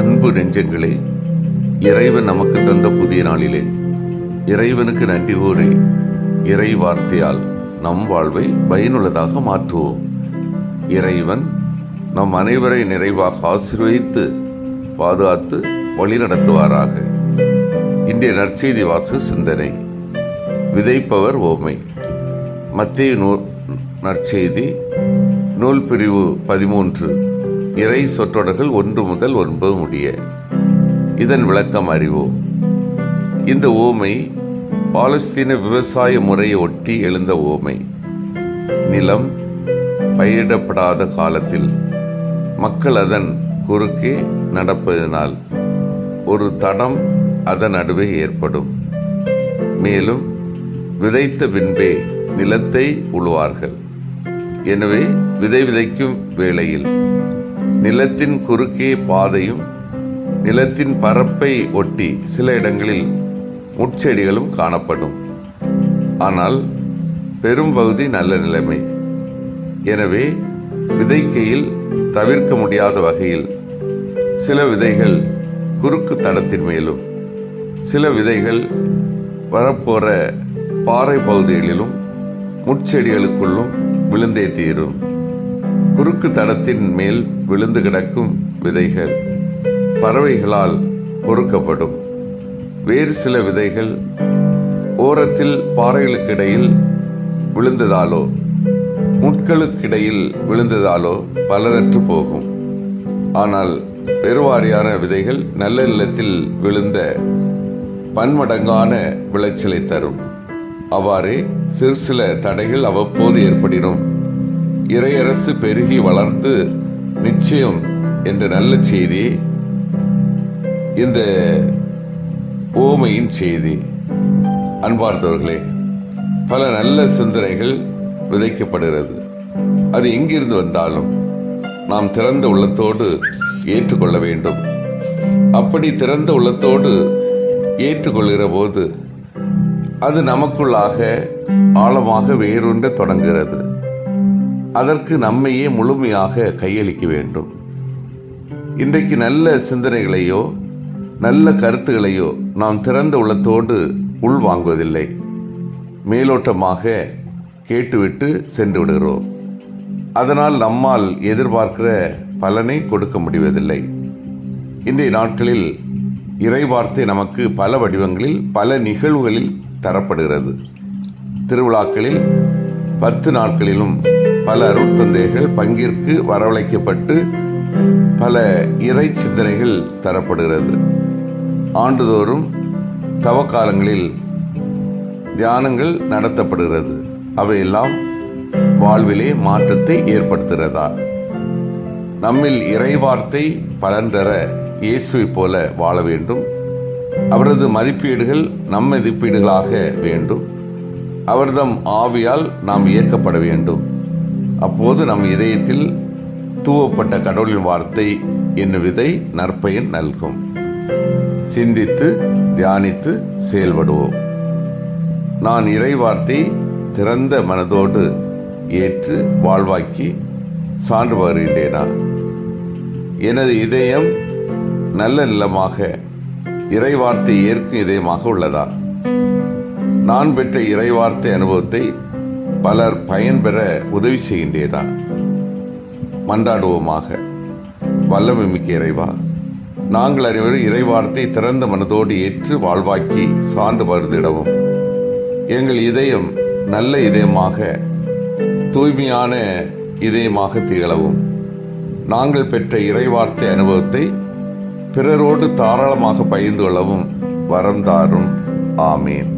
அன்பு நெஞ்சங்களே இறைவன் நமக்கு தந்த புதிய நாளிலே இறைவனுக்கு நன்றி கூறி இறை வார்த்தையால் நம் வாழ்வை பயனுள்ளதாக மாற்றுவோம். இறைவன் நம் அனைவரை நிறைவாக ஆசீர்வதித்து பாதுகாத்து வழிநடத்துவாராக. இன்றைய நற்செய்தி வாசு சிந்தனை. விதைப்பவர் ஓமை. மத்திய நூ நற்செய்தி நூல் பிரிவு பதிமூன்று. இறை சொற்றொடர்கள் ஒன்று முதல் ஒன்பது முடிய. இதன் விளக்கம் அறிவோம். இந்த ஓமை பாலஸ்தீன விவசாய முறையை ஒட்டி எழுந்த ஓமை. நிலம் பயிரிடப்படாத காலத்தில் மக்கள் அதன் குறுக்கே நடப்பதனால் ஒரு தடம் அதன் நடுவே ஏற்படும். மேலும் விதைத்த பின்பே நிலத்தை உழுவார்கள். எனவே விதை விதைக்கும் வேளையில் நிலத்தின் குறுக்கே பாதையும் நிலத்தின் பரப்பை ஒட்டி சில இடங்களில் முட்செடிகளும் காணப்படும். ஆனால் பெரும்பகுதி நல்ல நிலைமை. எனவே விதைக்கையில் தவிர்க்க முடியாத வகையில் சில விதைகள் குறுக்கு தடத்தின் மேலும் சில விதைகள் வரப்போற பாறை பகுதிகளிலும் முட்செடிகளுக்குள்ளும் விழுந்தே தீரும். குறுக்கு தடத்தின் மேல் விழுந்து கிடக்கும் விதைகள் பறவைகளால் பொறுக்கப்படும். வேறு சில விதைகள் ஓரத்தில் பாறைகளுக்கிடையில் விழுந்ததாலோ முட்களுக்கிடையில் விழுந்ததாலோ பலரற்று போகும். ஆனால் பெருவாரியான விதைகள் நல்ல நிலத்தில் விழுந்த பன்மடங்கான விளைச்சலை தரும். அவ்வாறே சிறு சில தடைகள் அவ்வப்போது ஏற்படினும் இறையரசு பெருகி வளர்ந்து நிச்சயம் என்ற நல்ல செய்தி இந்த ஓமையின் செய்தி. அன்பார்ந்தவர்களே பல நல்ல சிந்தனைகள் விதைக்கப்படுகிறது. அது எங்கிருந்து வந்தாலும் நாம் திறந்த உள்ளத்தோடு ஏற்றுக்கொள்ள வேண்டும். அப்படி திறந்த உள்ளத்தோடு ஏற்றுக்கொள்கிற போது அது நமக்குள்ளாக ஆழமாக வேரூன்ற தொடங்குகிறது. அதற்கு நம்மையே முழுமையாக கையளிக்க வேண்டும். இன்றைக்கு நல்ல சிந்தனைகளையோ நல்ல கருத்துகளையோ நாம் திறந்த உள்ளத்தோடு உள்வாங்குவதில்லை மேலோட்டமாக கேட்டுவிட்டு சென்று விடுகிறோம். அதனால் நம்மால் எதிர்பார்க்கிற பலனை கொடுக்க முடிவதில்லை. இன்றைய நாட்களில் இறைவார்த்தை நமக்கு பல வடிவங்களில் பல நிகழ்வுகளில் தரப்படுகிறது. திருவிழாக்களில் பத்து நாட்களிலும் பல அருட்தந்தைகள் பங்கிற்கு வரவழைக்கப்பட்டு பல இறை சிந்தனைகள் தரப்படுகிறது. ஆண்டுதோறும் தவக்காலங்களில் தியானங்கள் நடத்தப்படுகிறது. அவையெல்லாம் வாழ்விலே மாற்றத்தை ஏற்படுத்துகிறதா? நம்மில் இறைவார்த்தை பலன் தர இயேசுவை போல வாழ வேண்டும். அவரது மதிப்பீடுகள் நம் மதிப்பீடுகளாக வேண்டும். அவர்தம் ஆவியால் நாம் இயக்கப்பட வேண்டும். அப்போது நம் இதயத்தில் தூவப்பட்ட கடவுளின் வார்த்தை என்னும் விதை நற்பயன் நல்கும். சிந்தித்து தியானித்து செயல்படுவோம். நான் இறை வார்த்தை திறந்த மனதோடு ஏற்று வாழ்வாக்கி சான்று வருகின்றேனா? எனது இதயம் நல்ல நிலமாக இறைவார்த்தை ஏற்கும் இதயமாக உள்ளதா? நான் பெற்ற இறைவார்த்தை அனுபவத்தை பலர் பயன்பெற உதவி செய்கின்றேனா? மன்றாடுவோமாக. வல்லமை மிக்க இறைவா நாங்கள் அனைவரும் இறைவார்த்தை திறந்த மனதோடு ஏற்று வாழ்வாக்கி சான்று பருந்திடவும் எங்கள் இதயம் நல்ல இதயமாக தூய்மையான இதயமாக திகழவும். நாங்கள் பெற்ற இறைவார்த்தை அனுபவத்தை பிறரோடு தாராளமாக பகிர்ந்து கொள்ளவும் வரம் தாரும். ஆமேன்.